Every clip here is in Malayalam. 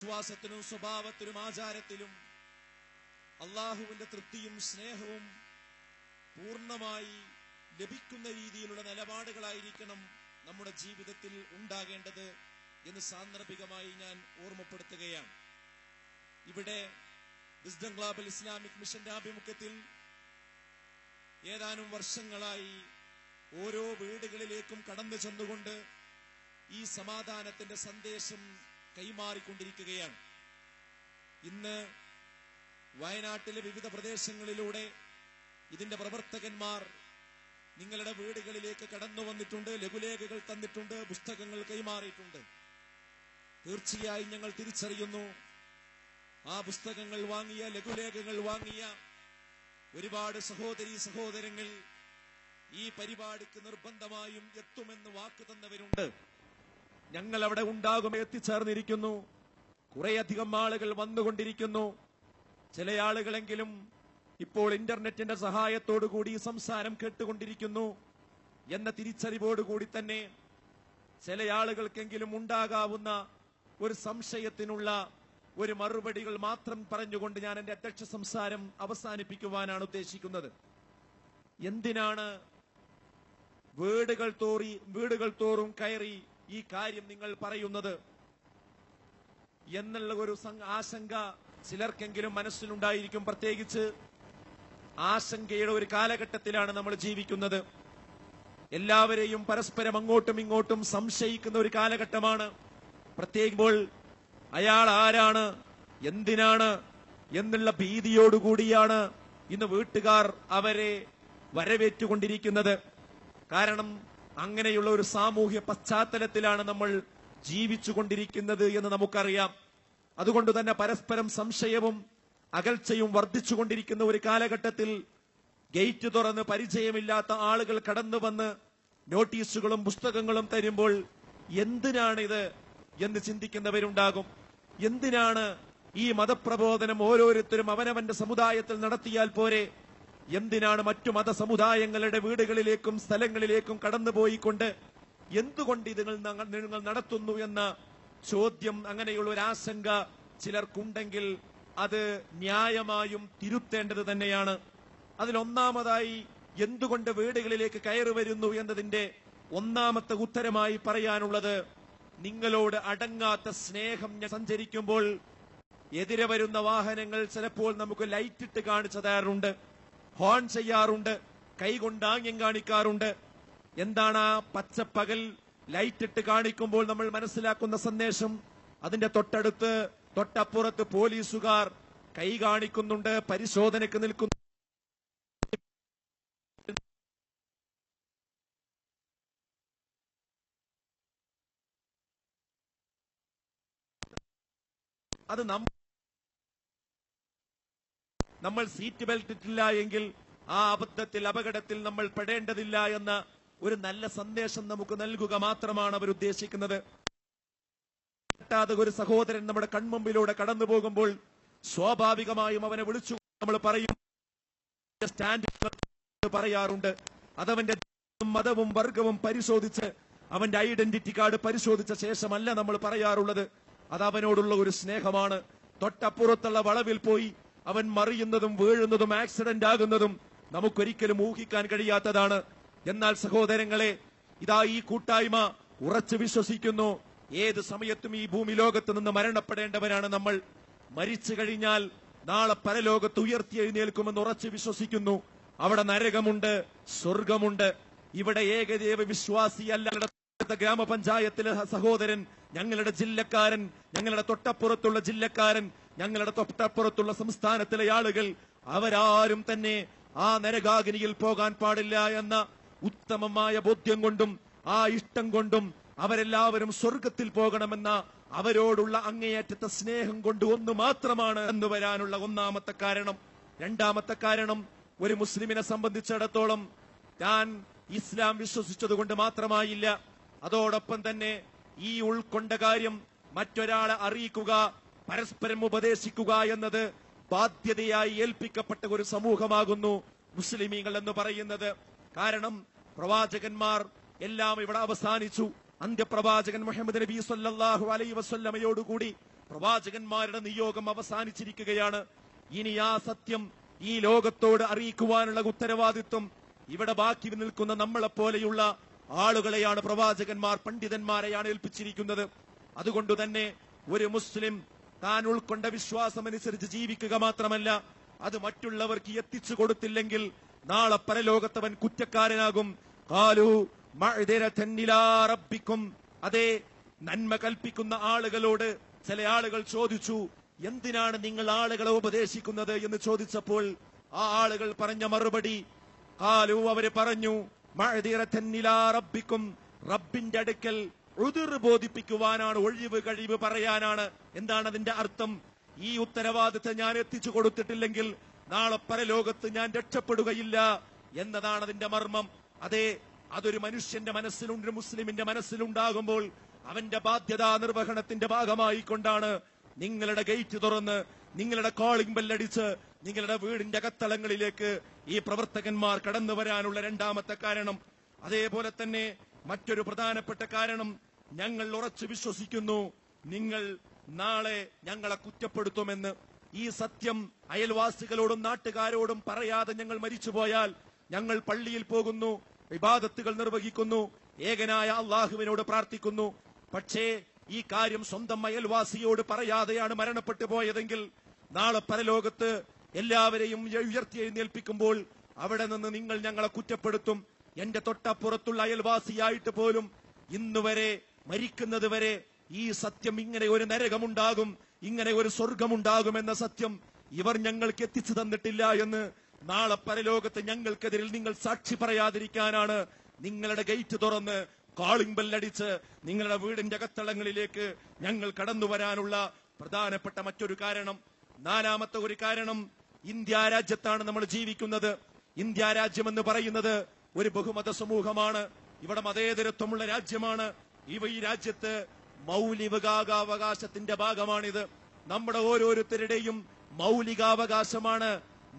വിശ്വാസത്തിനും സ്വഭാവത്തിനും ആചാരത്തിലും അള്ളാഹുവിന്റെ തൃപ്തിയും സ്നേഹവും പൂർണമായി ലഭിക്കുന്ന രീതിയിലുള്ള നിലപാടുകളായിരിക്കണം നമ്മുടെ ജീവിതത്തിൽ ഉണ്ടാകേണ്ടത് എന്ന് സാന്ദർഭികമായി ഞാൻ ഓർമ്മപ്പെടുത്തുകയാണ്. ഇവിടെ വിസ്ഡം ഗ്ലോബൽ ഇസ്ലാമിക് മിഷന്റെ ആഭിമുഖ്യത്തിൽ ഏതാനും വർഷങ്ങളായി ഓരോ വീടുകളിലേക്കും കടന്നു ചെന്നുകൊണ്ട് ഈ സമാധാനത്തിന്റെ സന്ദേശം കൈമാറിക്കൊണ്ടിരിക്കുകയാണ്. ഇന്ന് വയനാട്ടിലെ വിവിധ പ്രദേശങ്ങളിലൂടെ ഇതിന്റെ പ്രവർത്തകന്മാർ നിങ്ങളുടെ വീടുകളിലേക്ക് കടന്നു വന്നിട്ടുണ്ട് ലഘുലേഖകൾ തന്നിട്ടുണ്ട് പുസ്തകങ്ങൾ കൈമാറിയിട്ടുണ്ട്. തീർച്ചയായും ഞങ്ങൾ തിരിച്ചറിയുന്നു ആ പുസ്തകങ്ങൾ വാങ്ങിയ ലഘുലേഖകൾ വാങ്ങിയ ഒരുപാട് സഹോദരി സഹോദരങ്ങൾ ഈ പരിപാടിക്ക് നിർബന്ധമായും എത്തുമെന്ന് വാക്ക് തന്നവരുണ്ട്. ഞങ്ങൾ അവിടെ ഉണ്ടാകും എത്തിച്ചേർന്നിരിക്കുന്നു. കുറേയധികം ആളുകൾ വന്നുകൊണ്ടിരിക്കുന്നു. ചില ആളുകളെങ്കിലും ഇപ്പോൾ ഇന്റർനെറ്റിന്റെ സഹായത്തോടുകൂടി ഈ സംസാരം കേട്ടുകൊണ്ടിരിക്കുന്നു എന്ന തിരിച്ചറിവോടുകൂടി തന്നെ ചില ആളുകൾക്കെങ്കിലും ഉണ്ടാകാവുന്ന ഒരു സംശയത്തിനുള്ള ഒരു മറുപടികൾ മാത്രം പറഞ്ഞുകൊണ്ട് ഞാൻ എന്റെ അധ്യക്ഷ സംസാരം അവസാനിപ്പിക്കുവാനാണ് ഉദ്ദേശിക്കുന്നത്. എന്തിനാണ് വീടുകൾ തോറി വീടുകൾ തോറും കയറി ഈ കാര്യം നിങ്ങൾ പറയുന്നത്. എന്നുള്ള ഒരു ആശങ്ക ചിലർക്കെങ്കിലും മനസ്സിലുണ്ടായിരിക്കും. പ്രത്യേകിച്ച് ആശങ്കയുടെ ഒരു കാലഘട്ടത്തിലാണ് നമ്മൾ ജീവിക്കുന്നത്. എല്ലാവരെയും പരസ്പരം അങ്ങോട്ടും ഇങ്ങോട്ടും സംശയിക്കുന്ന ഒരു കാലഘട്ടമാണ്. പ്രത്യേകിപ്പോൾ അയാൾ ആരാണ് എന്തിനാണ് എന്നുള്ള ഭീതിയോടുകൂടിയാണ് ഇന്ന് വീട്ടുകാർ അവരെ വരവേറ്റുകൊണ്ടിരിക്കുന്നത്. കാരണം അങ്ങനെയുള്ള ഒരു സാമൂഹ്യ പശ്ചാത്തലത്തിലാണ് നമ്മൾ ജീവിച്ചുകൊണ്ടിരിക്കുന്നത് എന്ന് നമുക്കറിയാം. അതുകൊണ്ട് തന്നെ പരസ്പരം സംശയവും അകൽച്ചയും വർദ്ധിച്ചുകൊണ്ടിരിക്കുന്ന ഒരു കാലഘട്ടത്തിൽ ഗേറ്റ് തുറന്ന് പരിചയമില്ലാത്ത ആളുകൾ കടന്നു വന്ന് നോട്ടീസുകളും പുസ്തകങ്ങളും തരുമ്പോൾ എന്തിനാണിത് എന്ന് ചിന്തിക്കുന്നവരുണ്ടാകും. എന്തിനാണ് ഈ മതപ്രബോധനം ഓരോരുത്തരും അവനവന്റെ സമുദായത്തിൽ നടത്തിയാൽ പോരെ? എന്തിനാണ് മറ്റു മതസമുദായങ്ങളുടെ വീടുകളിലേക്കും സ്ഥലങ്ങളിലേക്കും കടന്നുപോയിക്കൊണ്ട് എന്തുകൊണ്ട് ഇത് നിങ്ങൾ നടത്തുന്നു എന്ന ചോദ്യം അങ്ങനെയുള്ള ഒരു ആശങ്ക ചിലർക്കുണ്ടെങ്കിൽ അത് ന്യായമായും തിരുത്തേണ്ടത് തന്നെയാണ്. അതിലൊന്നാമതായി എന്തുകൊണ്ട് വീടുകളിലേക്ക് കയറി വരുന്നു എന്നതിന്റെ ഒന്നാമത്തെ ഉത്തരമായി പറയാനുള്ളത് നിങ്ങളോട് അടങ്ങാത്ത സ്നേഹം സഞ്ചരിക്കുമ്പോൾ എതിരെ വരുന്ന വാഹനങ്ങൾ ചിലപ്പോൾ നമുക്ക് ലൈറ്റിട്ട് കാണിച്ചു തരാറുണ്ട്. ഹോൺ ചെയ്യാറുണ്ട് കൈകൊണ്ട് ആംഗ്യം കാണിക്കാറുണ്ട്. എന്താണ് ആ പച്ചപ്പകൽ ലൈറ്റ് ഇട്ട് കാണിക്കുമ്പോൾ നമ്മൾ മനസ്സിലാക്കുന്ന സന്ദേശം? അതിന്റെ തൊട്ടടുത്ത് തൊട്ടപ്പുറത്ത് പോലീസുകാർ കൈ കാണിക്കുന്നുണ്ട് പരിശോധനയ്ക്ക് നിൽക്കുന്നു. അത് നമ്മ നമ്മൾ സീറ്റ് ബെൽറ്റ് ഇട്ടില്ല എങ്കിൽ ആ അബദ്ധത്തിൽ അപകടത്തിൽ നമ്മൾ പെടേണ്ടതില്ല എന്ന ഒരു നല്ല സന്ദേശം നമുക്ക് നൽകുക മാത്രമാണ് അവർ ഉദ്ദേശിക്കുന്നത്. കിട്ടാതെ ഒരു സഹോദരൻ നമ്മുടെ കൺമുമ്പിലൂടെ കടന്നു പോകുമ്പോൾ സ്വാഭാവികമായും അവനെ വിളിച്ചു നമ്മൾ പറയും. സ്റ്റാൻഡ് പറയാറുണ്ട്. അതവന്റെ മതവും വർഗവും പരിശോധിച്ച് അവന്റെ ഐഡന്റിറ്റി കാർഡ് പരിശോധിച്ച ശേഷമല്ല നമ്മൾ പറയാറുള്ളത്. അത് അവനോടുള്ള ഒരു സ്നേഹമാണ്. തൊട്ടപ്പുറത്തുള്ള വളവിൽ പോയി അവൻ മറിയുന്നതും വീഴുന്നതും ആക്സിഡന്റ് ആകുന്നതും നമുക്കൊരിക്കലും ഊഹിക്കാൻ കഴിയാത്തതാണ്. എന്നാൽ സഹോദരങ്ങളെ ഇതാ ഈ കൂട്ടായ്മ ഉറച്ചു വിശ്വസിക്കുന്നു. ഏത് സമയത്തും ഈ ഭൂമി ലോകത്ത് നിന്ന് മരണപ്പെടേണ്ടവരാണ് നമ്മൾ. മരിച്ചു കഴിഞ്ഞാൽ നാളെ പരലോകത്ത് ഉയർത്തിയെഴുന്നേൽക്കുമെന്ന് ഉറച്ചു വിശ്വസിക്കുന്നു. അവിടെ നരകമുണ്ട് സ്വർഗമുണ്ട്. ഇവിടെ ഏകദേവ വിശ്വാസിയല്ല ഗ്രാമപഞ്ചായത്തിലെ സഹോദരൻ ഞങ്ങളുടെ ജില്ലക്കാരൻ ഞങ്ങളുടെ തൊട്ടപ്പുറത്തുള്ള ജില്ലക്കാരൻ ഞങ്ങളുടെ തൊട്ടപ്പുറത്തുള്ള സംസ്ഥാനത്തിലെ ആളുകൾ അവരാരും തന്നെ ആ നരകാഗ്നിയിൽ പോകാൻ പാടില്ല എന്ന ഉത്തമമായ ബോധ്യം കൊണ്ടും ആ ഇഷ്ടം കൊണ്ടും അവരെല്ലാവരും സ്വർഗത്തിൽ പോകണമെന്ന അവരോടുള്ള അങ്ങേയറ്റത്തെ സ്നേഹം കൊണ്ട് ഒന്ന് മാത്രമാണ് എന്ന് വരാനുള്ള ഒന്നാമത്തെ കാരണം. രണ്ടാമത്തെ കാരണം ഒരു മുസ്ലിമിനെ സംബന്ധിച്ചിടത്തോളം താൻ ഇസ്ലാം വിശ്വസിച്ചത് കൊണ്ട് മാത്രമായില്ല. അതോടൊപ്പം തന്നെ ഈ ഉൾക്കൊണ്ട കാര്യം മറ്റൊരാളെ അറിയിക്കുക പരസ്പരം ഉപദേശിക്കുക എന്നത് ബാധ്യതയായി ഏൽപ്പിക്കപ്പെട്ട ഒരു സമൂഹമാകുന്നു മുസ്ലിമീങ്ങൾ എന്ന് പറയുന്നത്. കാരണം പ്രവാചകന്മാർ എല്ലാം ഇവിടെ അവസാനിച്ചു. അന്ത്യപ്രവാചകൻ മുഹമ്മദ് നബി സല്ലാഹു അലൈ വസ്ല്ലമയോടുകൂടി പ്രവാചകന്മാരുടെ നിയോഗം അവസാനിച്ചിരിക്കുകയാണ്. ഇനി ആ സത്യം ഈ ലോകത്തോട് അറിയിക്കുവാനുള്ള ഉത്തരവാദിത്വം ഇവിടെ ബാക്കി നിൽക്കുന്ന നമ്മളെപ്പോലെയുള്ള ആളുകളെയാണ് പ്രവാചകന്മാർ പണ്ഡിതന്മാരെയാണ് ഏൽപ്പിച്ചിരിക്കുന്നത്. അതുകൊണ്ട് തന്നെ ഒരു മുസ്ലിം താൻ ഉൾക്കൊണ്ട വിശ്വാസമനുസരിച്ച് ജീവിക്കുക മാത്രമല്ല അത് മറ്റുള്ളവർക്ക് എത്തിച്ചു കൊടുത്തില്ലെങ്കിൽ നാളെ പരലോകത്തവൻ കുറ്റക്കാരനാകും. കാലു റബ്ബിക്കും. അതെ നന്മ കൽപ്പിക്കുന്ന ആളുകളോട് ചില ആളുകൾ ചോദിച്ചു എന്തിനാണ് നിങ്ങൾ ആളുകളെ ഉപദേശിക്കുന്നത്? എന്ന് ചോദിച്ചപ്പോൾ ആ ആളുകൾ പറഞ്ഞ മറുപടി കാലു അവർ പറഞ്ഞു റബ്ബിക്കും. റബ്ബിന്റെ അടുക്കൽ ഉതിർ ബോധിപ്പിക്കുവാനാണ് ഒഴിവ് കഴിവ് പറയാനാണ്. എന്താണ് അതിന്റെ അർത്ഥം? ഈ ഉത്തരവാദിത്തം ഞാൻ എത്തിച്ചു കൊടുത്തിട്ടില്ലെങ്കിൽ നാളെ പരലോകത്ത് ഞാൻ രക്ഷപ്പെടുകയില്ല എന്നതാണ് അതിന്റെ മർമ്മം. അതെ അതൊരു മനുഷ്യന്റെ മനസ്സിലുണ്ട് മുസ്ലിമിന്റെ മനസ്സിലുണ്ടാകുമ്പോൾ അവന്റെ ബാധ്യതാ നിർവഹണത്തിന്റെ ഭാഗമായി കൊണ്ടാണ് നിങ്ങളുടെ ഗേറ്റ് തുറന്ന് നിങ്ങളുടെ കോളിംഗ് ബെല്ലടിച്ച് നിങ്ങളുടെ വീടിന്റെ അകത്തളങ്ങളിലേക്ക് ഈ പ്രവർത്തകന്മാർ കടന്നു വരാനുള്ള രണ്ടാമത്തെ കാരണം. അതേപോലെ തന്നെ മറ്റൊരു പ്രധാനപ്പെട്ട കാരണം ഞങ്ങൾ ഉറച്ചു വിശ്വസിക്കുന്നു. നിങ്ങൾ നാളെ ഞങ്ങളെ കുറ്റപ്പെടുത്തുമെന്ന് ഈ സത്യം അയൽവാസികളോടും നാട്ടുകാരോടും പറയാതെ ഞങ്ങൾ മരിച്ചുപോയാൽ ഞങ്ങൾ പള്ളിയിൽ പോകുന്നു വിവാദത്തുകൾ നിർവഹിക്കുന്നു ഏകനായ അള്ളാഹുവിനോട് പ്രാർത്ഥിക്കുന്നു. പക്ഷേ ഈ കാര്യം സ്വന്തം അയൽവാസിയോട് പറയാതെയാണ് മരണപ്പെട്ടു പോയതെങ്കിൽ നാളെ പരലോകത്ത് എല്ലാവരെയും ഉയർത്തി എഴുന്നേൽപ്പിക്കുമ്പോൾ അവിടെ നിന്ന് നിങ്ങൾ ഞങ്ങളെ കുറ്റപ്പെടുത്തും. എന്റെ തൊട്ടപ്പുറത്തുള്ള അയൽവാസിയായിട്ട് പോലും ഇന്നുവരെ മരിക്കുന്നത് വരെ ഈ സത്യം ഇങ്ങനെ ഒരു നരകമുണ്ടാകും ഇങ്ങനെ ഒരു സ്വർഗമുണ്ടാകും എന്ന സത്യം ഇവർ ഞങ്ങൾക്ക് എത്തിച്ചു തന്നിട്ടില്ല എന്ന് നാളെ പരലോകത്ത് ഞങ്ങൾക്കെതിരിൽ നിങ്ങൾ സാക്ഷി പറയാതിരിക്കാനാണ് നിങ്ങളുടെ ഗേറ്റ് തുറന്ന് കാളിംഗ് ബെല്ലടിച്ച് നിങ്ങളുടെ വീടിന്റെ അകത്തളങ്ങളിലേക്ക് ഞങ്ങൾ കടന്നു വരാനുള്ള പ്രധാനപ്പെട്ട മറ്റൊരു കാരണം നാലാമത്തെ ഒരു കാരണം ഇന്ത്യ രാജ്യത്താണ് നമ്മൾ ജീവിക്കുന്നത്. ഇന്ത്യ രാജ്യം എന്ന് പറയുന്നത് ഒരു ബഹുമത സമൂഹമാണ്. ഇവിടെ മതേതരത്വമുള്ള രാജ്യമാണ്. ഇവ ഈ രാജ്യത്ത് മൗലികാവകാശത്തിന്റെ ഭാഗമാണിത്. നമ്മുടെ ഓരോരുത്തരുടെയും മൗലികാവകാശമാണ്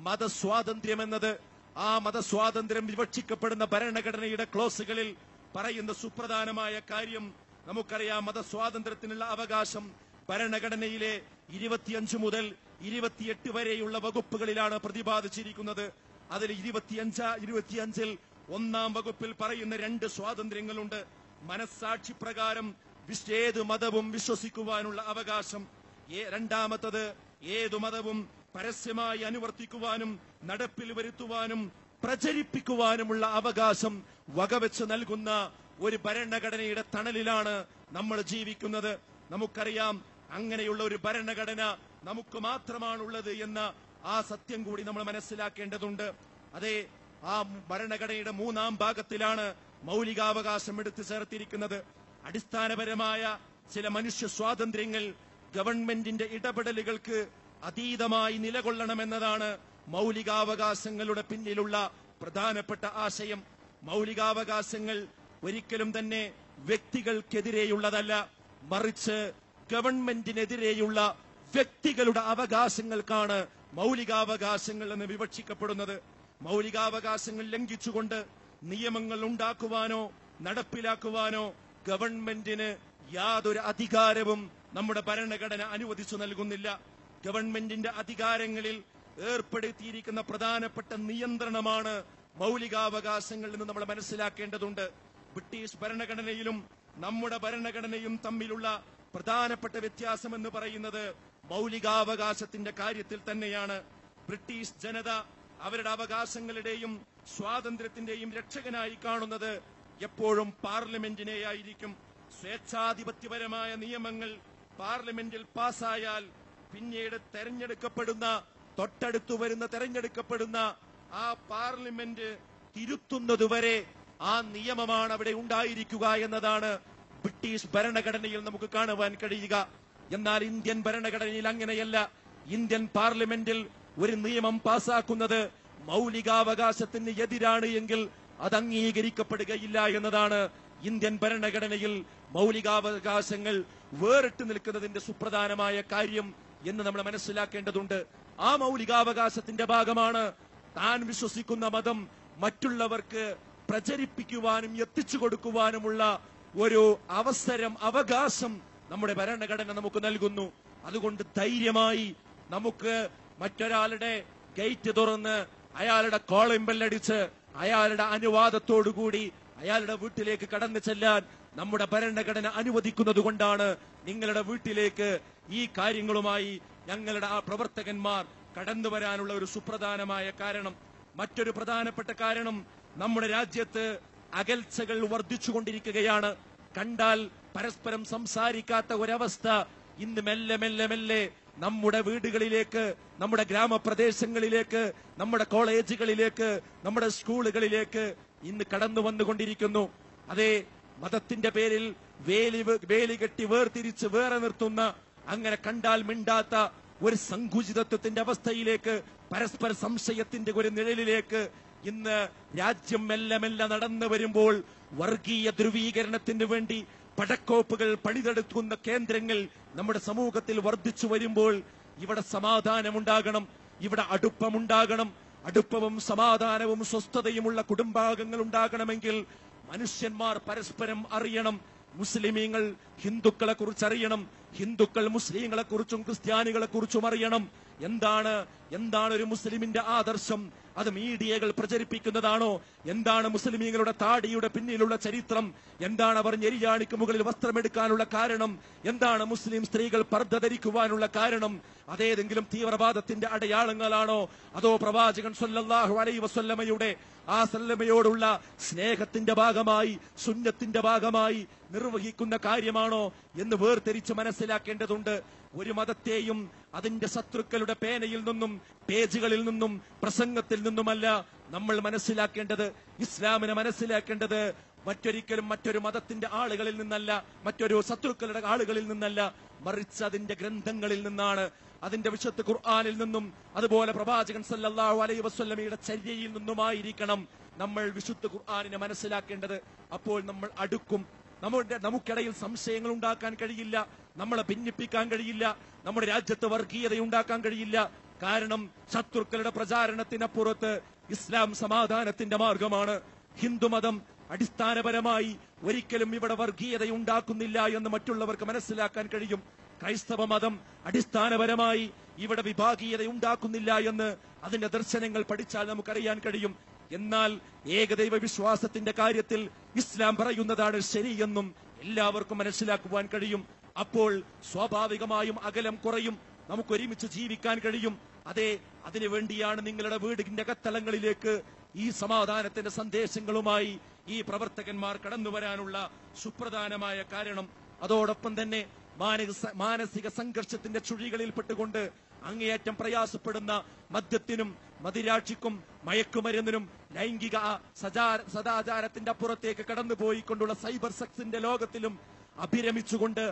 മതസ്വാതന്ത്ര്യം എന്നത് ആ മതസ്വാതന്ത്ര്യം വിവക്ഷിക്കപ്പെടുന്ന ഭരണഘടനയുടെ ക്ലോസുകളിൽ പറയുന്ന സുപ്രധാനമായ കാര്യം നമുക്കറിയാം. മതസ്വാതന്ത്ര്യത്തിനുള്ള അവകാശം ഭരണഘടനയിലെ ഇരുപത്തിയഞ്ച് മുതൽ ഇരുപത്തിയെട്ട് വരെയുള്ള വകുപ്പുകളിലാണ് പ്രതിപാദിച്ചിരിക്കുന്നത്. അതിൽ ഇരുപത്തിയഞ്ച ഇരുപത്തിയഞ്ചിൽ ഒന്നാം വകുപ്പിൽ പറയുന്ന രണ്ട് സ്വാതന്ത്ര്യങ്ങളുണ്ട്. മനസ്സാക്ഷി പ്രകാരം ഏത് മതവും വിശ്വസിക്കുവാനുള്ള അവകാശം. രണ്ടാമത്തത് ഏതു മതവും പരസ്യമായി അനുവർത്തിക്കുവാനും നടപ്പിൽ വരുത്തുവാനും പ്രചരിപ്പിക്കുവാനുമുള്ള അവകാശം വകവെച്ച് നൽകുന്ന ഒരു ഭരണഘടനയുടെ തണലിലാണ് നമ്മൾ ജീവിക്കുന്നത്. നമുക്കറിയാം അങ്ങനെയുള്ള ഒരു ഭരണഘടന നമുക്ക് മാത്രമാണുള്ളത് എന്ന ആ സത്യം കൂടി നമ്മൾ മനസ്സിലാക്കേണ്ടതുണ്ട്. അതെ ആ ഭരണഘടനയുടെ മൂന്നാം ഭാഗത്തിലാണ് മൗലികാവകാശം എടുത്തു ചേർത്തിരിക്കുന്നത് അടിസ്ഥാനപരമായ ചില മനുഷ്യ സ്വാതന്ത്ര്യങ്ങൾ ഗവൺമെന്റിന്റെ ഇടപെടലുകൾക്ക് അതീതമായി നിലകൊള്ളണമെന്നതാണ് മൗലികാവകാശങ്ങളുടെ പിന്നിലുള്ള പ്രധാനപ്പെട്ട ആശയം. മൗലികാവകാശങ്ങൾ ഒരിക്കലും തന്നെ വ്യക്തികൾക്കെതിരെയുള്ളതല്ല. മറിച്ച് ഗവൺമെന്റിനെതിരെയുള്ള വ്യക്തികളുടെ അവകാശങ്ങൾക്കാണ് മൗലികാവകാശങ്ങൾ എന്ന് വിവക്ഷിക്കപ്പെടുന്നത്. മൗലികാവകാശങ്ങൾ ലംഘിച്ചുകൊണ്ട് നിയമങ്ങൾ ഉണ്ടാക്കുവാനോ നടപ്പിലാക്കുവാനോ ഗവൺമെന്റിന് യാതൊരു അധികാരവും നമ്മുടെ ഭരണഘടന അനുവദിച്ചു നൽകുന്നില്ല. ഗവൺമെന്റിന്റെ അധികാരങ്ങളിൽ ഏർപ്പെടുത്തിയിരിക്കുന്ന പ്രധാനപ്പെട്ട നിയന്ത്രണമാണ് മൗലികാവകാശങ്ങൾ എന്ന് നമ്മൾ മനസ്സിലാക്കേണ്ടതുണ്ട്. ബ്രിട്ടീഷ് ഭരണഘടനയിലും നമ്മുടെ ഭരണഘടനയും തമ്മിലുള്ള പ്രധാനപ്പെട്ട വ്യത്യാസം എന്ന് പറയുന്നത് മൗലികാവകാശത്തിന്റെ കാര്യത്തിൽ തന്നെയാണ്. ബ്രിട്ടീഷ് ജനത അവരുടെ അവകാശങ്ങളുടെയും സ്വാതന്ത്ര്യത്തിന്റെയും രക്ഷകനായി കാണുന്നത് എപ്പോഴും പാർലമെന്റിനെയായിരിക്കും. സ്വേച്ഛാധിപത്യപരമായ നിയമങ്ങൾ പാർലമെന്റിൽ പാസായാൽ പിന്നീട് തെരഞ്ഞെടുക്കപ്പെടുന്ന തൊട്ടടുത്തു വരുന്ന തെരഞ്ഞെടുക്കപ്പെടുന്ന ആ പാർലമെന്റ് തിരുത്തുന്നതുവരെ ആ നിയമമാണ് അവിടെ ഉണ്ടായിരിക്കുക എന്നതാണ് ബ്രിട്ടീഷ് ഭരണഘടനയിൽ നമുക്ക് കാണുവാൻ കഴിയുക. എന്നാൽ ഇന്ത്യൻ ഭരണഘടനയിൽ അങ്ങനെയല്ല. ഇന്ത്യൻ പാർലമെന്റിൽ ഒരു നിയമം പാസാക്കുന്നത് മൗലികാവകാശത്തിന് എതിരാണ് എങ്കിൽ അത് അംഗീകരിക്കപ്പെടുകയില്ല എന്നതാണ് ഇന്ത്യൻ ഭരണഘടനയിൽ മൗലികാവകാശങ്ങൾ വേറിട്ട് നിൽക്കുന്നതിന്റെ സുപ്രധാനമായ കാര്യം എന്ന് നമ്മൾ മനസ്സിലാക്കേണ്ടതുണ്ട്. ആ മൗലികാവകാശത്തിന്റെ ഭാഗമാണ് താൻ വിശ്വസിക്കുന്ന മതം മറ്റുള്ളവർക്ക് പ്രചരിപ്പിക്കുവാനും എത്തിച്ചു കൊടുക്കുവാനുമുള്ള ഒരു അവസരം അവകാശം നമ്മുടെ ഭരണഘടന നമുക്ക് നൽകുന്നു. അതുകൊണ്ട് ധൈര്യമായി നമുക്ക് മറ്റൊരാളുടെ ഗേറ്റ് തുറന്ന് അയാളുടെ കോളിമ്പല്ലടിച്ച് അയാളുടെ അനുവാദത്തോടുകൂടി അയാളുടെ വീട്ടിലേക്ക് കടന്നു ചെല്ലാൻ നമ്മുടെ ഭരണഘടന അനുവദിക്കുന്നത് കൊണ്ടാണ് നിങ്ങളുടെ വീട്ടിലേക്ക് ഈ കാര്യങ്ങളുമായി ഞങ്ങളുടെ ആ പ്രവർത്തകന്മാർ കടന്നു വരാനുള്ള ഒരു സുപ്രധാനമായ കാരണം. മറ്റൊരു പ്രധാനപ്പെട്ട കാരണം നമ്മുടെ രാജ്യത്ത് അകൽച്ചകൾ വർദ്ധിച്ചുകൊണ്ടിരിക്കുകയാണ്. കണ്ടാൽ പരസ്പരം സംസാരിക്കാത്ത ഒരവസ്ഥ ഇന്ന് മെല്ലെ മെല്ലെ മെല്ലെ നമ്മുടെ വീടുകളിലേക്ക് നമ്മുടെ ഗ്രാമപ്രദേശങ്ങളിലേക്ക് നമ്മുടെ കോളേജുകളിലേക്ക് നമ്മുടെ സ്കൂളുകളിലേക്ക് ഇന്ന് കടന്നു വന്നുകൊണ്ടിരിക്കുന്നു. അതെ മതത്തിന്റെ പേരിൽ വേലി വേലി കെട്ടി വേർതിരിച്ച് വേറെ നിർത്തുന്ന അങ്ങനെ കണ്ടാൽ മിണ്ടാത്ത ഒരു സങ്കുചിതത്വത്തിന്റെ അവസ്ഥയിലേക്ക് പരസ്പര സംശയത്തിന്റെ ഒരു നിഴലിലേക്ക് ഇന്ന് രാജ്യം മെല്ലെ മെല്ലെ നടന്നു വരുമ്പോൾ വർഗീയ ധ്രുവീകരണത്തിന് വേണ്ടി പടക്കോപ്പുകൾ പണിതെടുക്കുന്ന കേന്ദ്രങ്ങൾ നമ്മുടെ സമൂഹത്തിൽ വർദ്ധിച്ചു വരുമ്പോൾ ഇവിടെ സമാധാനമുണ്ടാകണം ഇവിടെ അടുപ്പമുണ്ടാകണം അടുപ്പവും സമാധാനവും സ്വസ്ഥതയുമുള്ള കുടുംബാംഗങ്ങൾ ഉണ്ടാകണമെങ്കിൽ മനുഷ്യന്മാർ പരസ്പരം അറിയണം മുസ്ലിമീങ്ങൾ ഹിന്ദുക്കളെ കുറിച്ച് അറിയണം ഹിന്ദുക്കൾ മുസ്ലിങ്ങളെ കുറിച്ചും ക്രിസ്ത്യാനികളെ കുറിച്ചും അറിയണം. എന്താണ് എന്താണ് ഒരു മുസ്ലിമിന്റെ ആദർശം? അത് മീഡിയകൾ പ്രചരിപ്പിക്കുന്നതാണോ? എന്താണ് മുസ്ലിമീങ്ങളുടെ താടിയുടെ പിന്നിലുള്ള ചരിത്രം? എന്താണ് അവർ ഞെരിയാണിക്ക് മുകളിൽ വസ്ത്രമെടുക്കാനുള്ള കാരണം? എന്താണ് മുസ്ലിം സ്ത്രീകൾ പർദ്ധ ധരിക്കുവാനുള്ള കാരണം? അതേതെങ്കിലും തീവ്രവാദത്തിന്റെ അടയാളങ്ങളാണോ? അതോ പ്രവാചകൻ സല്ലല്ലാഹു അലൈ വസല്ലമയുടെ ആ സല്ലമയോടുള്ള സ്നേഹത്തിന്റെ ഭാഗമായി സുന്നത്തിന്റെ ഭാഗമായി നിർവഹിക്കുന്ന കാര്യമാണോ എന്ന് വേർതിരിച്ച് മനസ്സിലാക്കേണ്ടതുണ്ട്. ഒരു മതത്തെയും അതിന്റെ ശത്രുക്കളുടെ പേനയിൽ നിന്നും പേജുകളിൽ നിന്നും പ്രസംഗത്തിൽ നിന്നുമല്ല നമ്മൾ മനസ്സിലാക്കേണ്ടത്. ഇസ്ലാമിനെ മനസ്സിലാക്കേണ്ടത് മറ്റൊരിക്കലും മറ്റൊരു മതത്തിന്റെ ആളുകളിൽ നിന്നല്ല മറ്റൊരു ശത്രുക്കളുടെ ആളുകളിൽ നിന്നല്ല. മറിച്ച് അതിന്റെ ഗ്രന്ഥങ്ങളിൽ നിന്നാണ് അതിന്റെ വിശുദ്ധ ഖുർആാനിൽ നിന്നും അതുപോലെ പ്രവാചകൻ സല്ലല്ലാഹു അലൈഹി വസല്ലമയുടെ ചര്യയിൽ നിന്നുമായിരിക്കണം നമ്മൾ വിശുദ്ധ ഖുർആാനിനെ മനസ്സിലാക്കേണ്ടത്. അപ്പോൾ നമ്മൾ അടുക്കും. നമ്മുടെ നമുക്കിടയിൽ സംശയങ്ങൾ ഉണ്ടാക്കാൻ കഴിയില്ല. നമ്മളെ ഭിന്നിപ്പിക്കാൻ കഴിയില്ല. നമ്മുടെ രാജ്യത്ത് വർഗീയത ഉണ്ടാക്കാൻ കഴിയില്ല. കാരണം ശത്രുക്കളുടെ പ്രചാരണത്തിനപ്പുറത്ത് ഇസ്ലാം സമാധാനത്തിന്റെ മാർഗമാണ്. ഹിന്ദുമതം അടിസ്ഥാനപരമായി ഒരിക്കലും ഇവിടെ വർഗീയതയുണ്ടാക്കുന്നില്ല എന്ന് മറ്റുള്ളവർക്ക് മനസ്സിലാക്കാൻ കഴിയും. ക്രൈസ്തവ മതം അടിസ്ഥാനപരമായി ഇവിടെ വിഭാഗീയത ഉണ്ടാക്കുന്നില്ല എന്ന് അതിന്റെ ദർശനങ്ങൾ പഠിച്ചാൽ നമുക്കറിയാൻ കഴിയും. എന്നാൽ ഏകദൈവ വിശ്വാസത്തിന്റെ കാര്യത്തിൽ ഇസ്ലാം പറയുന്നതാണ് ശരിയെന്നും എല്ലാവർക്കും മനസ്സിലാക്കുവാൻ കഴിയും. അപ്പോൾ സ്വാഭാവികമായും അകലം കുറയും. നമുക്ക് ഒരുമിച്ച് ജീവിക്കാൻ കഴിയും. അതെ അതിനുവേണ്ടിയാണ് നിങ്ങളുടെ വീടിന്റെ അകത്തളങ്ങളിലേക്ക് ഈ സമാധാനത്തിന്റെ സന്ദേശങ്ങളുമായി ഈ പ്രവർത്തകന്മാർ കടന്നു വരാനുള്ള സുപ്രധാനമായ കാരണം. അതോടൊപ്പം തന്നെ മാനസിക സംഘർഷത്തിന്റെ ചുഴികളിൽ പെട്ടുകൊണ്ട് അങ്ങേയറ്റം പ്രയാസപ്പെടുന്ന മദ്യത്തിനും മതിരാക്ഷിക്കും മയക്കുമരുന്നിനും ലൈംഗിക സദാചാരത്തിന്റെ അപ്പുറത്തേക്ക് കടന്നുപോയിക്കൊണ്ടുള്ള സൈബർ സെക്സിന്റെ ലോകത്തിലും അഭിരമിച്ചുകൊണ്ട്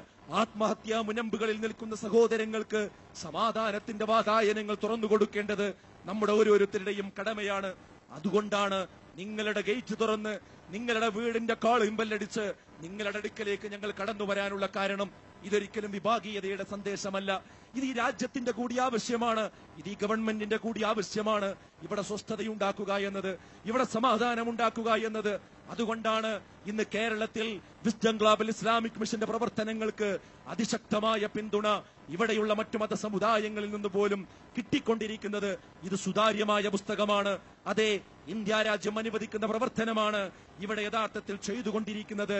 ആത്മഹത്യാ മുനമ്പുകളിൽ നിൽക്കുന്ന സഹോദരങ്ങൾക്ക് സമാധാനത്തിന്റെ വാതായനങ്ങൾ തുറന്നു കൊടുക്കേണ്ടത് നമ്മുടെ ഓരോരുത്തരുടെയും കടമയാണ്. അതുകൊണ്ടാണ് നിങ്ങളുടെ ഗേറ്റ് തുറന്ന് നിങ്ങളുടെ വീടിന്റെ കാളിമ്പല്ലടിച്ച് നിങ്ങളുടെ അടുക്കലേക്ക് ഞങ്ങൾ കടന്നു വരാനുള്ള കാരണം ഇതൊരിക്കലും വിഭാഗീയതയുടെ സന്ദേശമല്ല. ഇത് ഈ രാജ്യത്തിന്റെ കൂടി ആവശ്യമാണ്. ഇത് ഈ ഗവൺമെന്റിന്റെ കൂടി ആവശ്യമാണ്. ഇവിടെ സ്വസ്ഥതയുണ്ടാക്കുക എന്നത് ഇവിടെ സമാധാനം ഉണ്ടാക്കുക എന്നത് അതുകൊണ്ടാണ് ഇന്ന് കേരളത്തിൽ വിസ്ഡം ഗ്ലോബൽ ഇസ്ലാമിക് മിഷന്റെ പ്രവർത്തനങ്ങൾക്ക് അതിശക്തമായ പിന്തുണ ഇവിടെയുള്ള മറ്റു മത സമുദായങ്ങളിൽ നിന്ന് പോലും കിട്ടിക്കൊണ്ടിരിക്കുന്നത്. ഇത് സുതാര്യമായ പുസ്തകമാണ്. അതെ ഇന്ത്യ രാജ്യം അനുവദിക്കുന്ന പ്രവർത്തനമാണ് ഇവിടെ യഥാർത്ഥത്തിൽ ചെയ്തുകൊണ്ടിരിക്കുന്നത്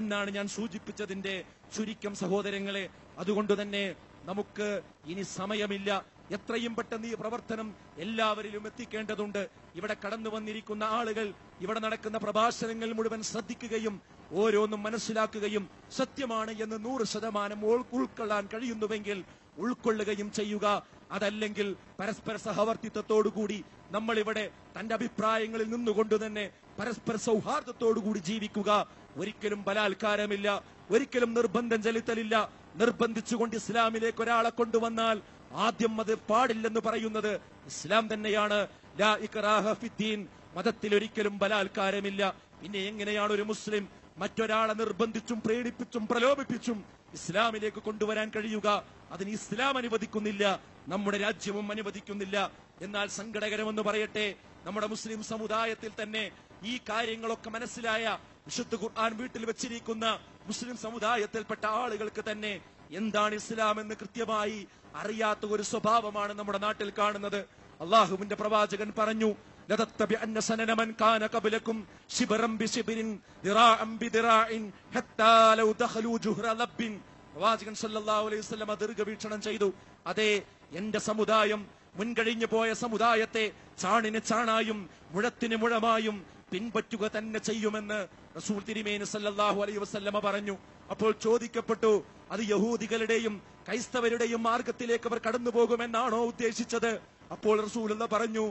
എന്നാണ് ഞാൻ സൂചിപ്പിച്ചതിന്റെ ചുരുക്കം സഹോദരങ്ങളെ. അതുകൊണ്ട് തന്നെ നമുക്ക് ഇനി സമയമില്ല. എത്രയും പെട്ടെന്ന് ഈ പ്രവർത്തനം എല്ലാവരിലും എത്തിക്കേണ്ടതുണ്ട്. ഇവിടെ കടന്നു വന്നിരിക്കുന്ന ആളുകൾ ഇവിടെ നടക്കുന്ന പ്രഭാഷണങ്ങൾ മുഴുവൻ ശ്രദ്ധിക്കുകയും ഓരോന്നും മനസ്സിലാക്കുകയും സത്യമാണ് എന്ന് നൂറ് ശതമാനം ഉൾക്കൊള്ളാൻ കഴിയുന്നുവെങ്കിൽ ഉൾക്കൊള്ളുകയും ചെയ്യുക. അതല്ലെങ്കിൽ പരസ്പര സഹവർത്തിത്വത്തോടുകൂടി നമ്മൾ ഇവിടെ തന്റെ അഭിപ്രായങ്ങളിൽ നിന്നുകൊണ്ട് തന്നെ പരസ്പര സൗഹാർദ്ദത്തോടുകൂടി ജീവിക്കുക. ഒരിക്കലും ബലാത്കാരമില്ല. ഒരിക്കലും നിർബന്ധം ചെലുത്തലില്ല. നിർബന്ധിച്ചുകൊണ്ട് ഇസ്ലാമിലേക്ക് ഒരാളെ കൊണ്ടുവന്നാൽ ആദ്യം അത് പാടില്ലെന്ന് പറയുന്നത് ഇസ്ലാം തന്നെയാണ്. ലാ ഇക്റാഹ ഫിദ്ദീൻ മതത്തിൽ ഒരിക്കലും ബലാത്കാരമില്ല. പിന്നെ എങ്ങനെയാണ് ഒരു മുസ്ലിം മറ്റൊരാളെ നിർബന്ധിച്ചും പ്രേരിപ്പിച്ചും പ്രലോഭിപ്പിച്ചും ഇസ്ലാമിലേക്ക് കൊണ്ടുവരാൻ കഴിയുക? അതിന് ഇസ്ലാം അനുവദിക്കുന്നില്ല. നമ്മുടെ രാജ്യവും അനുവദിക്കുന്നില്ല. എന്നാൽ സങ്കടകരമെന്ന് പറയട്ടെ നമ്മുടെ മുസ്ലിം സമുദായത്തിൽ തന്നെ ഈ കാര്യങ്ങളൊക്കെ മനസ്സിലായ വിശുദ്ധ ഖുർആൻ വീട്ടിൽ വെച്ചിരിക്കുന്ന മുസ്ലിം സമുദായത്തിൽപ്പെട്ട ആളുകൾക്ക് തന്നെ എന്താണ് ഇസ്ലാം എന്ന് കൃത്യമായി അറിയാത്ത ഒരു സ്വഭാവമാണ് നമ്മുടെ നാട്ടിൽ കാണുന്നത്. അള്ളാഹുവിന്റെ പ്രവാചകൻ പറഞ്ഞു ദീർഘവീക്ഷണം ചെയ്തു. അതെ എന്റെ സമുദായം മുൻകഴിഞ്ഞു പോയ സമുദായത്തെ ചാണിന് ചാണായും മുഴത്തിന് മുഴമായും പിൻപറ്റുക തന്നെ ചെയ്യുമെന്ന് റസൂൽ തിരുമേനി സല്ലാഹു അലൈ വസ്ല്ലമ പറഞ്ഞു. അപ്പോൾ ചോദിക്കപ്പെട്ടു അത് യഹൂദികളുടെയും ക്രൈസ്തവരുടെയും മാർഗത്തിലേക്ക് അവർ കടന്നു പോകുമെന്നാണോ ഉദ്ദേശിച്ചത്? അപ്പോൾ റസൂലുള്ള പറഞ്ഞു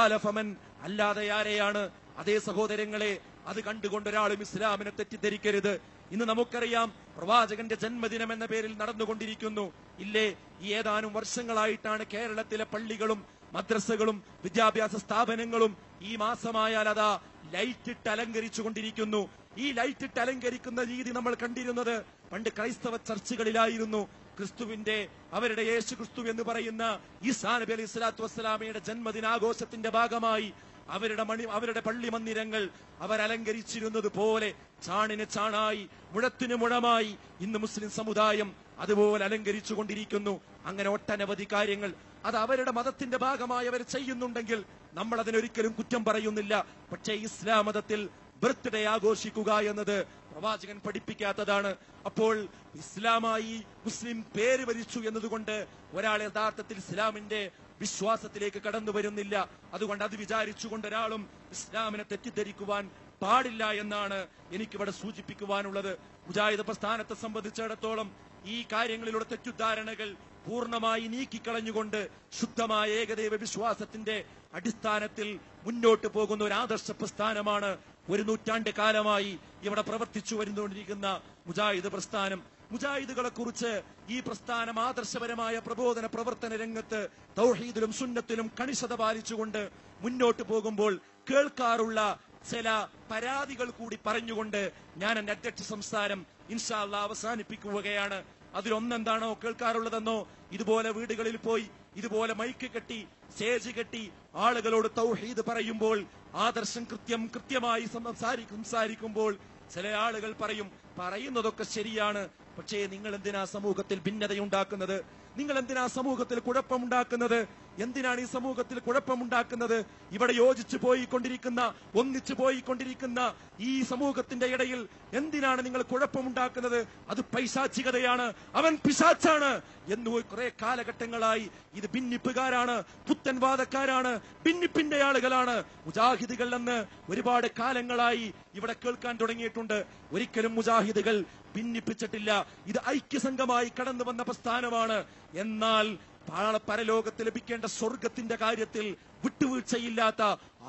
ആലഫമൻ അല്ലാതെ ആരെയാണ്? അതേ സഹോദരങ്ങളെ അത് കണ്ടുകൊണ്ട് ഒരാളും ഇസ്ലാമിനെ തെറ്റിദ്ധരിക്കരുത്. ഇന്ന് നമുക്കറിയാം പ്രവാചകന്റെ ജന്മദിനം എന്ന പേരിൽ നടന്നുകൊണ്ടിരിക്കുന്നു. ഇല്ലേ ഈ ഏതാനും വർഷങ്ങളായിട്ടാണ് കേരളത്തിലെ പള്ളികളും മദ്രസകളും വിദ്യാഭ്യാസ സ്ഥാപനങ്ങളും ഈ മാസമായാൽ അതാ ലൈറ്റ് ഇട്ട് അലങ്കരിച്ചു കൊണ്ടിരിക്കുന്നു ഈ ലൈറ്റ് ഇട്ട് അലങ്കരിക്കുന്ന രീതി നമ്മൾ കണ്ടിരുന്നത് പണ്ട് ക്രൈസ്തവ ചർച്ചുകളിലായിരുന്നു. ക്രിസ്തുവിന്റെ അവരുടെ യേശു ക്രിസ്തു എന്ന് പറയുന്ന ഈസാ നബി അലൈഹി സ്വലാത്തു വസ്സലാമയുടെ ജന്മദിനാഘോഷത്തിന്റെ ഭാഗമായി അവരുടെ മണി അവരുടെ പള്ളി മന്ദിരങ്ങൾ അവർ അലങ്കരിച്ചിരുന്നത് പോലെ ചാണിന് ചാണായി മുഴത്തിന് മുഴമായി ഇന്ന് മുസ്ലിം സമുദായം അതുപോലെ അലങ്കരിച്ചു കൊണ്ടിരിക്കുന്നു. അങ്ങനെ ഒട്ടനവധി കാര്യങ്ങൾ അത് അവരുടെ മതത്തിന്റെ ഭാഗമായി അവർ ചെയ്യുന്നുണ്ടെങ്കിൽ നമ്മൾ അതിനൊരിക്കലും കുറ്റം പറയുന്നില്ല. പക്ഷേ ഇസ്ലാം മതത്തിൽ ബർത്ത്ഡേ ആഘോഷിക്കുക എന്നത് പ്രവാചകൻ പഠിപ്പിക്കാത്തതാണ്. അപ്പോൾ ഇസ്ലാമായി മുസ്ലിം പേര് വരിച്ചു എന്നതുകൊണ്ട് ഒരാൾ യഥാർത്ഥത്തിൽ ഇസ്ലാമിന്റെ വിശ്വാസത്തിലേക്ക് കടന്നു വരുന്നില്ല. അതുകൊണ്ട് അത് വിചാരിച്ചുകൊണ്ട് ഒരാളും ഇസ്ലാമിനെ തെറ്റിദ്ധരിക്കുവാൻ പാടില്ല എന്നാണ് എനിക്കിവിടെ സൂചിപ്പിക്കുവാനുള്ളത്. മുജാഹിദ് പ്രസ്ഥാനത്തെ സംബന്ധിച്ചിടത്തോളം ഈ കാര്യങ്ങളിലൂടെ തെറ്റുദ്ധാരണകൾ പൂർണമായി നീക്കിക്കളഞ്ഞുകൊണ്ട് ശുദ്ധമായ ഏകദൈവ വിശ്വാസത്തിന്റെ അടിസ്ഥാനത്തിൽ മുന്നോട്ട് പോകുന്ന ഒരു ആദർശ പ്രസ്ഥാനമാണ് ഒരു നൂറ്റാണ്ട് കാലമായി ഇവിടെ പ്രവർത്തിച്ചു വരുന്നുകൊണ്ടിരിക്കുന്ന മുജാഹിദ് പ്രസ്ഥാനം. മുജാഹിദുകളെ കുറിച്ച് ഈ പ്രസ്ഥാനം ആദർശപരമായ പ്രബോധന പ്രവർത്തന രംഗത്ത് തൗഹീദിലും സുന്നത്തിലും കണിശത പാലിച്ചുകൊണ്ട് മുന്നോട്ട് പോകുമ്പോൾ കേൾക്കാറുള്ള ചില പരാതികൾ കൂടി പറഞ്ഞുകൊണ്ട് ഞാൻ എന്റെ അധ്യക്ഷ സംസാരം ഇൻഷാല്ല അവസാനിപ്പിക്കുകയാണ്. അതിലൊന്നെന്താണോ കേൾക്കാറുള്ളതെന്നോ ഇതുപോലെ വീടുകളിൽ പോയി ഇതുപോലെ മൈക്ക് കെട്ടി സ്റ്റേജ് കെട്ടി ആളുകളോട് തൗഹീദ് പറയുമ്പോൾ ആദർശം കൃത്യം കൃത്യമായി സംസാരിക്കും സംസാരിക്കുമ്പോൾ ചില ആളുകൾ പറയും പറയുന്നതൊക്കെ ശരിയാണ് പക്ഷേ നിങ്ങൾ എന്തിനാ സമൂഹത്തിൽ ഭിന്നതയുണ്ടാക്കുന്നത്? നിങ്ങൾ എന്തിനാ സമൂഹത്തിൽ കുഴപ്പമുണ്ടാക്കുന്നത്? എന്തിനാണ് ഈ സമൂഹത്തിൽ കുഴപ്പമുണ്ടാക്കുന്നത്? ഇവിടെ യോജിച്ചു പോയിക്കൊണ്ടിരിക്കുന്ന ഒന്നിച്ചു പോയിക്കൊണ്ടിരിക്കുന്ന ഈ സമൂഹത്തിന്റെ ഇടയിൽ എന്തിനാണ് നിങ്ങൾ കുഴപ്പമുണ്ടാക്കുന്നത്? അത് പൈശാചികതയാണ്. അവൻ പിശാച്ചാണ്. എന്ന് കുറെ കാലഘട്ടങ്ങളായി ഇത് ഭിന്നിപ്പുകാരാണ് പുത്തൻവാദക്കാരാണ് ഭിന്നിപ്പിന്റെ ആളുകളാണ്. മുജാഹിദുകൾ എന്ന് ഒരുപാട് കാലങ്ങളായി ഇവിടെ കേൾക്കാൻ തുടങ്ങിയിട്ടുണ്ട്. ഒരിക്കലും മുജാഹിദുകൾ ഭിന്നിപ്പിച്ചിട്ടില്ല. ഇത് ഐക്യസംഘമായി കടന്നു വന്ന പ്രസ്ഥാനമാണ്. എന്നാൽ പരലോകത്ത് ലഭിക്കേണ്ട സ്വർഗത്തിന്റെ കാര്യത്തിൽ വിട്ടുവീഴ്ചയില്ലാത്ത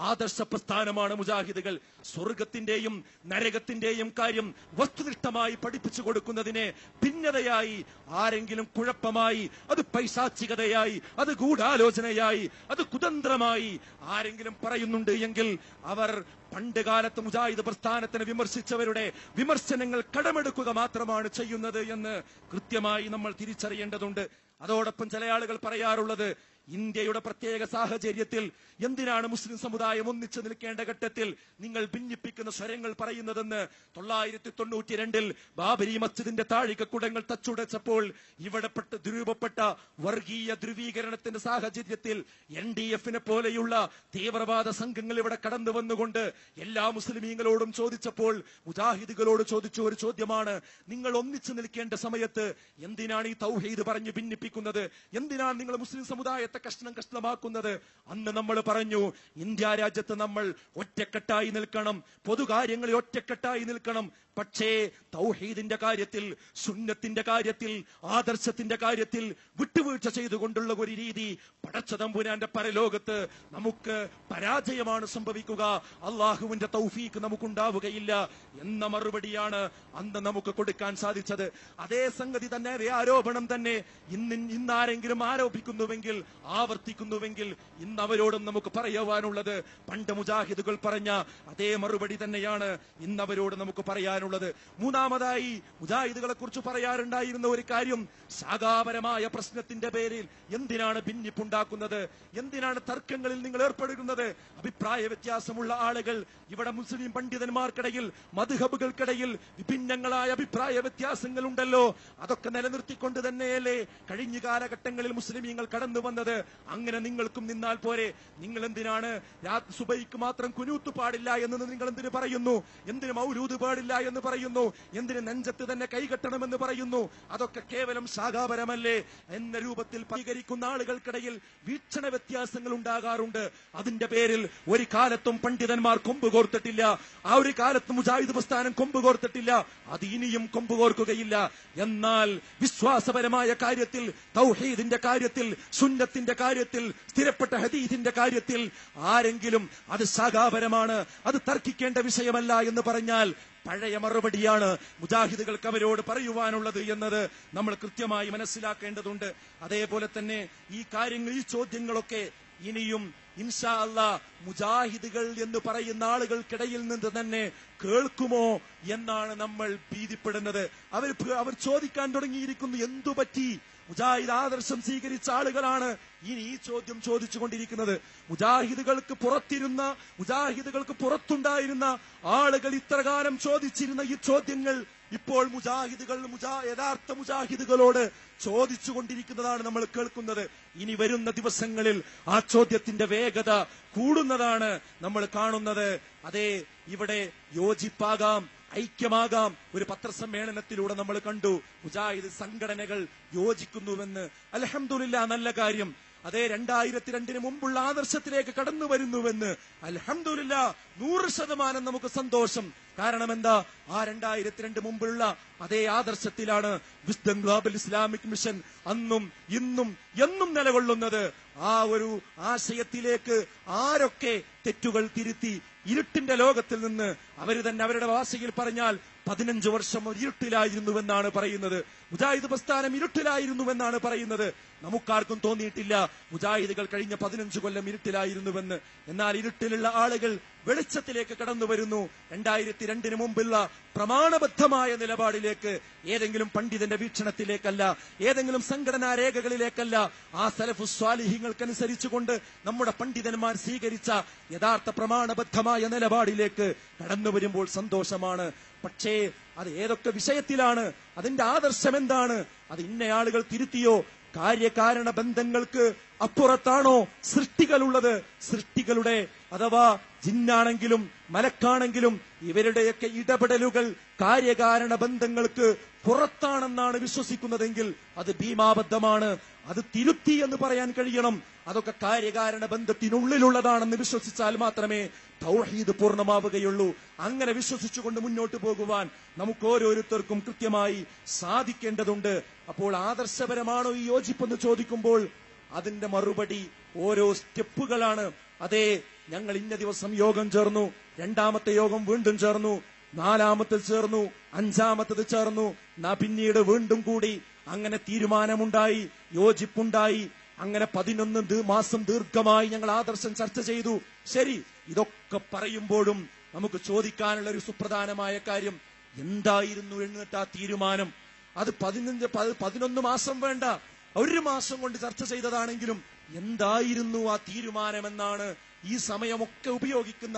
ആദർശ പ്രസ്ഥാനമാണ് മുജാഹിദുകൾ. സ്വർഗത്തിന്റെയും നരകത്തിന്റെയും കാര്യം വസ്തുനിഷ്ഠമായി പഠിപ്പിച്ചു കൊടുക്കുന്നതിനെ ഭിന്നതയായി ആരെങ്കിലും കുഴപ്പമായി അത് പൈശാചികതയായി അത് ഗൂഢാലോചനയായി അത് കുതന്ത്രമായി ആരെങ്കിലും പറയുന്നുണ്ട് എങ്കിൽ അവർ പണ്ട് കാലത്ത് മുജാഹിദ് പ്രസ്ഥാനത്തിന് വിമർശിച്ചവരുടെ വിമർശനങ്ങൾ കടമെടുക്കുക മാത്രമാണ് ചെയ്യുന്നത് എന്ന് കൃത്യമായി നമ്മൾ തിരിച്ചറിയേണ്ടതുണ്ട്. അതോടൊപ്പം ചില ആളുകൾ പറയാറുള്ളത് ഇന്ത്യയുടെ പ്രത്യേക സാഹചര്യത്തിൽ എന്തിനാണ് മുസ്ലിം സമുദായം ഒന്നിച്ചു നിൽക്കേണ്ട ഘട്ടത്തിൽ നിങ്ങൾ ഭിന്നിപ്പിക്കുന്ന സ്വരങ്ങൾ പറയുന്നതെന്ന് തൊള്ളായിരത്തി തൊണ്ണൂറ്റി രണ്ടിൽ ബാബരി മസ്ജിദിന്റെ താഴികക്കുടങ്ങൾ തച്ചുടച്ചപ്പോൾ ഇവിടെ രൂപപ്പെട്ട വർഗീയ ധ്രുവീകരണത്തിന്റെ സാഹചര്യത്തിൽ എൻ ഡി എഫിനെ പോലെയുള്ള തീവ്രവാദ സംഘങ്ങൾ ഇവിടെ കടന്നു വന്നുകൊണ്ട് എല്ലാ മുസ്ലിമീങ്ങളോടും ചോദിച്ചപ്പോൾ മുജാഹിദുകളോട് ചോദിച്ച ഒരു ചോദ്യമാണ് നിങ്ങൾ ഒന്നിച്ചു നിൽക്കേണ്ട സമയത്ത് എന്തിനാണ് ഈ തൗഹീദ് പറഞ്ഞ് ഭിന്നിപ്പിക്കുന്നത്? എന്തിനാണ് നിങ്ങൾ മുസ്ലിം സമുദായത്തെ കഷ്ണം കഷ്ണമാക്കുന്നത്. അന്ന് നമ്മൾ പറഞ്ഞു ഇന്ത്യ രാജ്യത്ത് നമ്മൾ ഒറ്റക്കെട്ടായി നിൽക്കണം. പൊതുകാര്യങ്ങളിൽ ഒറ്റക്കെട്ടായി നിൽക്കണം. പക്ഷേ തൗഹീദിന്റെ കാര്യത്തിൽ സുന്നത്തിന്റെ കാര്യത്തിൽ ആദർശത്തിന്റെ കാര്യത്തിൽ വിട്ടുവീഴ്ച ചെയ്തുകൊണ്ടുള്ള ഒരു രീതി പടച്ചതമ്പുരാന്റെ പരലോകത്ത് നമുക്ക് പരാജയമാണ് സംഭവിക്കുക. അള്ളാഹുവിന്റെ തൗഫീക്ക് നമുക്കുണ്ടാവുകയില്ല എന്ന മറുപടിയാണ് അന്ന് നമുക്ക് കൊടുക്കാൻ സാധിച്ചത്. അതേ സംഗതി തന്നെ അതേ ആരോപണം തന്നെ ഇന്ന് ഇന്നാരെങ്കിലും ആരോപിക്കുന്നുവെങ്കിൽ ആവർത്തിക്കുന്നുവെങ്കിൽ ഇന്ന് അവരോടും നമുക്ക് പറയുവാനുള്ളത് പണ്ട് മുജാഹിദുകൾ പറഞ്ഞ അതേ മറുപടി തന്നെയാണ് ഇന്ന് അവരോട് നമുക്ക് പറയാനുള്ളത്. മൂന്നാമതായി മുജാഹിദുകളെ കുറിച്ച് പറയാറുണ്ടായിരുന്ന ഒരു കാര്യം ശാഖാപരമായ പ്രശ്നത്തിന്റെ പേരിൽ എന്തിനാണ് ഭിന്നിപ്പുണ്ടാക്കുന്നത്? എന്തിനാണ് തർക്കങ്ങളിൽ നിങ്ങൾ ഏർപ്പെടുന്നത്? അഭിപ്രായ വ്യത്യാസമുള്ള ആളുകൾ ഇവിടെ മുസ്ലിം പണ്ഡിതന്മാർക്കിടയിൽ മധുഹബുകൾക്കിടയിൽ വിഭിന്നങ്ങളായ അഭിപ്രായ വ്യത്യാസങ്ങൾ ഉണ്ടല്ലോ അതൊക്കെ നിലനിർത്തിക്കൊണ്ട് തന്നെയല്ലേ കഴിഞ്ഞ കാലഘട്ടങ്ങളിൽ മുസ്ലിമീങ്ങൾ കടന്നു വന്നത് അങ്ങനെ നിങ്ങൾക്കും നിന്നാൽ പോരെ. നിങ്ങൾ എന്തിനാണ് സുബൈക്ക് മാത്രം കുനൂത്ത് പാടില്ല എന്ന് നിങ്ങൾ എന്തിനു പറയുന്നു? എന്തിനു മൗരൂദ് പാടില്ല എന്ന് പറയുന്നു? എന്തിനു നെഞ്ചത്ത് തന്നെ കൈകെട്ടണമെന്ന് പറയുന്നു? അതൊക്കെ കേവലം ശാഖാപരമല്ലേ? എന്ന രൂപത്തിൽ പരിഹരിക്കുന്ന ആളുകൾക്കിടയിൽ വീക്ഷണ വ്യത്യാസങ്ങൾ ഉണ്ടാകാറുണ്ട്. അതിന്റെ പേരിൽ ഒരു കാലത്തും പണ്ഡിതന്മാർ കൊമ്പ് കോർത്തിട്ടില്ല. ആ ഒരു കാലത്തും മുജാഹിദ് പ്രസ്ഥാനം കൊമ്പ് കോർത്തിട്ടില്ല. അത് ഇനിയും കൊമ്പ് കോർക്കുകയില്ല. എന്നാൽ വിശ്വാസപരമായ കാര്യത്തിൽ തൗഹീദിന്റെ കാര്യത്തിൽ സുന്നത്തിന്റെ കാര്യത്തിൽ സ്ഥിരപ്പെട്ട ഹദീദിന്റെ കാര്യത്തിൽ ആരെങ്കിലും അത് ശാഖാപരമാണ് അത് തർക്കിക്കേണ്ട വിഷയമല്ല എന്ന് പറഞ്ഞാൽ പഴയ മറുപടിയാണ് മുജാഹിദുകൾക്ക് അവരോട് പറയുവാനുള്ളത് എന്നത് നമ്മൾ കൃത്യമായി മനസ്സിലാക്കേണ്ടതുണ്ട്. അതേപോലെ തന്നെ ഈ കാര്യങ്ങൾ ഈ ചോദ്യങ്ങളൊക്കെ ഇനിയും ഇൻഷാ അല്ല മുജാഹിദുകൾ എന്ന് പറയുന്ന ആളുകൾക്കിടയിൽ നിന്ന് തന്നെ കേൾക്കുമോ എന്നാണ് നമ്മൾ ഭീതിപ്പെടുന്നത്. അവർ അവർ ചോദിക്കാൻ തുടങ്ങിയിരിക്കുന്നു എന്തു പറ്റി മുജാഹിദ് ആദർശം സ്വീകരിച്ച ആളുകളാണ്. ഇനി ഈ ചോദ്യം ചോദിച്ചുകൊണ്ടിരിക്കുന്നത് മുജാഹിദുകൾക്ക് പുറത്തിരുന്ന മുജാഹിദുകൾക്ക് പുറത്തുണ്ടായിരുന്ന ആളുകൾ ഇത്രകാലം ചോദിച്ചിരുന്ന ഈ ചോദ്യങ്ങൾ ഇപ്പോൾ മുജാഹിദുകൾ മുജാ യഥാർത്ഥ മുജാഹിദുകളോട് ചോദിച്ചുകൊണ്ടിരിക്കുന്നതാണ് നമ്മൾ കേൾക്കുന്നത്. ഇനി വരുന്ന ദിവസങ്ങളിൽ ആ ചോദ്യത്തിന്റെ വേഗത കൂടുന്നതാണ് നമ്മൾ കാണുന്നത്. അതെ ഇവിടെ യോജിപ്പാകാം ഐക്യമാകാം. ഒരു പത്രസമ്മേളനത്തിലൂടെ നമ്മൾ കണ്ടു മുജാഹിദ് സംഘടനകൾ യോജിക്കുന്നുവെന്ന്. അലഹമില്ല നല്ല കാര്യം. അതേ രണ്ടായിരത്തി രണ്ടിന് മുമ്പുള്ള ആദർശത്തിലേക്ക് കടന്നു വരുന്നുവെന്ന് അലഹമില്ല നൂറ് ശതമാനം നമുക്ക് സന്തോഷം. കാരണം എന്താ? ആ രണ്ടായിരത്തി രണ്ട് മുമ്പുള്ള അതേ ആദർശത്തിലാണ് വിസ്ഡം ഗ്ലോബൽ ഇസ്ലാമിക് മിഷൻ അന്നും ഇന്നും എന്നും നിലകൊള്ളുന്നത്. ആ ഒരു ആശയത്തിലേക്ക് ആരൊക്കെ തെറ്റുകൾ തിരുത്തി ഇരുട്ടിന്റെ ലോകത്തിൽ നിന്ന് അവർ തന്നെ അവരുടെ ഭാഷയിൽ പറഞ്ഞാൽ പതിനഞ്ച് വർഷം ഇരുട്ടിലായിരുന്നുവെന്നാണ് പറയുന്നത്. മുജാഹിദ് പ്രസ്ഥാനം ഇരുട്ടിലായിരുന്നുവെന്നാണ് പറയുന്നത്. നമുക്കാർക്കും തോന്നിയിട്ടില്ല മുജാഹിദുകൾ കഴിഞ്ഞ പതിനഞ്ച് കൊല്ലം ഇരുട്ടിലായിരുന്നുവെന്ന്. എന്നാൽ ഇരുട്ടിലുള്ള ആളുകൾ വെളിച്ചത്തിലേക്ക് കടന്നു വരുന്നു രണ്ടായിരത്തി രണ്ടിന് മുമ്പുള്ള പ്രമാണബദ്ധമായ നിലപാടിലേക്ക് ഏതെങ്കിലും പണ്ഡിതന്റെ വീക്ഷണത്തിലേക്കല്ല ഏതെങ്കിലും സംഘടനാ രേഖകളിലേക്കല്ല ആ സലഫു സ്വാലിഹ്യങ്ങൾക്കനുസരിച്ചുകൊണ്ട് നമ്മുടെ പണ്ഡിതന്മാർ സ്വീകരിച്ച യഥാർത്ഥ പ്രമാണബദ്ധമായ നിലപാടിലേക്ക് കടന്നു വരുമ്പോൾ സന്തോഷമാണ്. പക്ഷേ അത് ഏതൊക്കെ വിഷയത്തിലാണ്? അതിന്റെ ആദർശം എന്താണ് അത് ആളുകൾ തിരുത്തിയോ? കാര്യകാരണ ബന്ധങ്ങൾക്ക് അപ്പുറത്താണോ സൃഷ്ടികളുള്ളത്? സൃഷ്ടികളുടെ അഥവാ ജിന്നാണെങ്കിലും മലക്കാണെങ്കിലും ഇവരുടെയൊക്കെ ഇടപെടലുകൾ കാര്യകാരണ ബന്ധങ്ങൾക്ക് പുറത്താണെന്നാണ് വിശ്വസിക്കുന്നതെങ്കിൽ അത് ഭീമാബദ്ധമാണ്. അത് തിരുത്തി എന്ന് പറയാൻ കഴിയണം. അതൊക്കെ കാര്യകാരണ ബന്ധത്തിനുള്ളിലുള്ളതാണെന്ന് വിശ്വസിച്ചാൽ മാത്രമേ തൗഹീദ് പൂർണമാവുകയുള്ളൂ. അങ്ങനെ വിശ്വസിച്ചുകൊണ്ട് മുന്നോട്ട് പോകുവാൻ നമുക്ക് ഓരോരുത്തർക്കും കൃത്യമായി സാധിക്കേണ്ടതുണ്ട്. അപ്പോൾ ആദർശപരമാണോ ഈ യോജിപ്പെന്ന് ചോദിക്കുമ്പോൾ അതിന്റെ മറുപടി ഓരോ സ്റ്റെപ്പുകളാണ്. അതെ ഞങ്ങൾ ഇന്ന ദിവസം യോഗം ചേർന്നു രണ്ടാമത്തെ യോഗം വീണ്ടും ചേർന്നു നാലാമത്തെ ചേർന്നു അഞ്ചാമത്തത് ചേർന്നു പിന്നീട് വീണ്ടും കൂടി അങ്ങനെ തീരുമാനമുണ്ടായി യോജിപ്പുണ്ടായി അങ്ങനെ പതിനൊന്ന് മാസം ദീർഘമായി ഞങ്ങൾ ആദർശം ചർച്ച ചെയ്തു. ശരി ഇതൊക്കെ പറയുമ്പോഴും നമുക്ക് ചോദിക്കാനുള്ള ഒരു സുപ്രധാനമായ കാര്യം എന്തായിരുന്നു എന്നിട്ട് ആ തീരുമാനം? അത് പതിനഞ്ച് പതിനൊന്ന് മാസം വേണ്ട. ഒരു മാസം കൊണ്ട് ചർച്ച ചെയ്തതാണെങ്കിലും എന്തായിരുന്നു ആ തീരുമാനമെന്നാണ് ഈ സമയമൊക്കെ ഉപയോഗിക്കുന്ന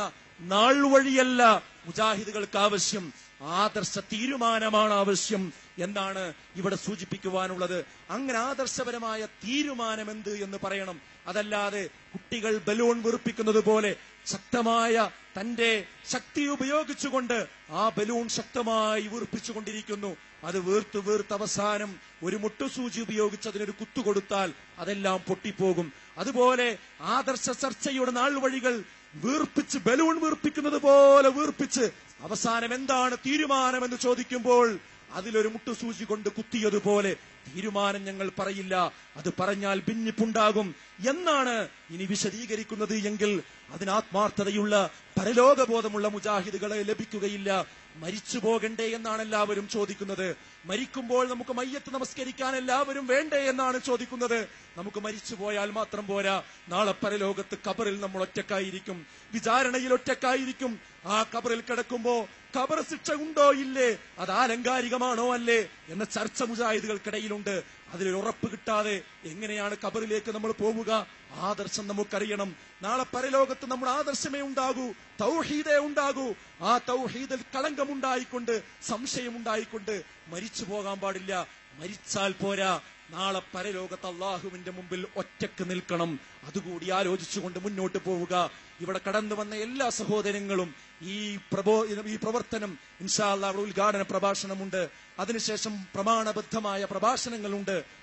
നാൾ വഴിയല്ല മുജാഹിദുകൾക്ക് ആവശ്യം. ആദർശ തീരുമാനമാണ് ആവശ്യം എന്താണ് ഇവിടെ സൂചിപ്പിക്കുവാനുള്ളത്. അങ്ങനെ ആദർശപരമായ തീരുമാനം എന്ത് എന്ന് പറയണം. അതല്ലാതെ കുട്ടികൾ ബലൂൺ വീർപ്പിക്കുന്നത് പോലെ ശക്തമായ തന്റെ ശക്തി ഉപയോഗിച്ചുകൊണ്ട് ആ ബലൂൺ ശക്തമായി വീർപ്പിച്ചുകൊണ്ടിരിക്കുന്നു. അത് വീർത്ത് വീർത്ത് അവസാനം ഒരു മുട്ടുസൂചി ഉപയോഗിച്ച് അതിനൊരു കുത്തു കൊടുത്താൽ അതെല്ലാം പൊട്ടിപ്പോകും. അതുപോലെ ആദർശ ചർച്ചയുടെ നാൾ വഴികൾ വീർപ്പിച്ച് ബലൂൺ വീർപ്പിക്കുന്നത് പോലെ വീർപ്പിച്ച് അവസാനം എന്താണ് തീരുമാനമെന്ന് ചോദിക്കുമ്പോൾ അതിലൊരു മുട്ടുസൂചി കൊണ്ട് കുത്തിയതുപോലെ തീരുമാനം ഞങ്ങൾ പറയില്ല. അത് പറഞ്ഞാൽ ഭിന്നിപ്പുണ്ടാകും. എന്നാണ് ഇനി വിശദീകരിക്കുന്നത് എങ്കിൽ അതിനാത്മാർത്ഥതയുള്ള പരലോകബോധമുള്ള മുജാഹിദുകളെ ലഭിക്കുകയില്ല. മരിച്ചു പോകണ്ടേ എന്നാണ് എല്ലാവരും ചോദിക്കുന്നത്. മരിക്കുമ്പോൾ നമുക്ക് മയ്യത്ത് നമസ്കരിക്കാൻ എല്ലാവരും വേണ്ടേ എന്നാണ് ചോദിക്കുന്നത്. നമുക്ക് മരിച്ചു പോയാൽ മാത്രം പോരാ. നാളെ പരലോകത്ത് കബറിൽ നമ്മൾ ഒറ്റക്കായിരിക്കും. വിചാരണയിൽ ഒറ്റക്കായിരിക്കും. ആ കബറിൽ കിടക്കുമ്പോ കബർ ശിക്ഷ ഉണ്ടോ ഇല്ലേ? അത് ആലങ്കാരികമാണോ അല്ലേ? എന്ന ചർച്ച മുജാഹിദുകൾക്കിടയിലുണ്ട്. അതിലൊരു ഉറപ്പ് കിട്ടാതെ എങ്ങനെയാണ് കബറിലേക്ക് നമ്മൾ പോവുക? ആദർശം നമുക്കറിയണം. നാളെ പരലോകത്ത് നമ്മുടെ ആദർശമേ ഉണ്ടാകൂ തൗഹീദേ ഉണ്ടാകൂ. ആ തൗഹീദിൽ കളങ്കമുണ്ടായിക്കൊണ്ട് സംശയമുണ്ടായിക്കൊണ്ട് മരിച്ചു പോകാൻ പാടില്ല. മരിച്ചാൽ പോരാ. നാളെ പരലോകത്ത് അള്ളാഹുവിന്റെ മുമ്പിൽ ഒറ്റയ്ക്ക് നിൽക്കണം. അതുകൂടി ആലോചിച്ചുകൊണ്ട് മുന്നോട്ട് പോവുക. ഇവിടെ കടന്നു വന്ന എല്ലാ സഹോദരങ്ങളും ഈ പ്രബോ ഈ പ്രവർത്തനം ഇൻഷാ അള്ളാഹ് അവിടെ ഉദ്ഘാടന പ്രഭാഷണമുണ്ട്. അതിനുശേഷം പ്രമാണബദ്ധമായ പ്രഭാഷണങ്ങളുണ്ട്.